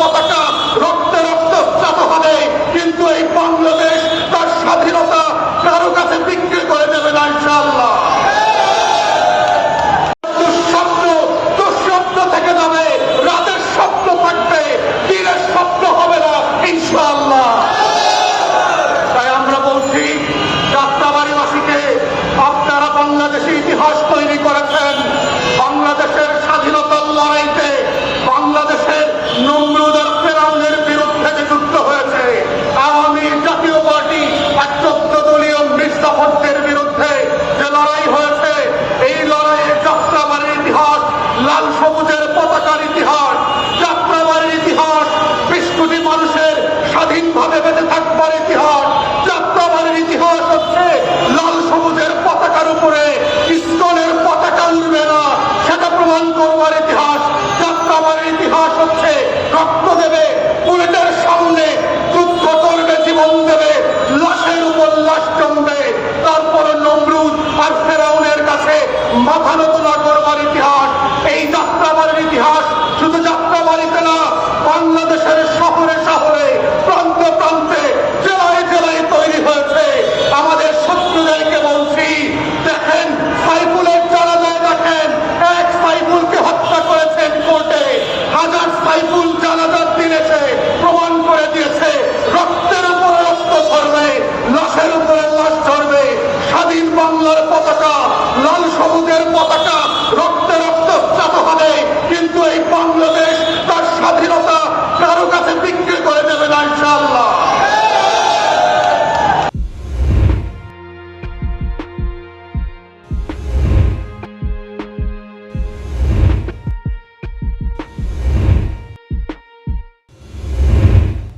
পতাকা রক্তে চাপ হবে। কিন্তু এই বাংলাদেশ তার স্বাধীনতা কারও কাছে বিক্রি করে দেবে না ইনশাল্লাহ হবে না তাই আমরা বলছি আপনারা বাংলাদেশের ইতিহাস তৈরি করেছেন। বাংলাদেশের স্বাধীনভাবে বেঁচে থাকবার ইতিহাস যাত্রাবাড়ির ইতিহাস হচ্ছে লাল সবুজের পতাকার উপরে ইস্কনের পতাকা উঠবে না। সেটা প্রমাণ করবার ইতিহাস যাত্রাবাড়ির ইতিহাস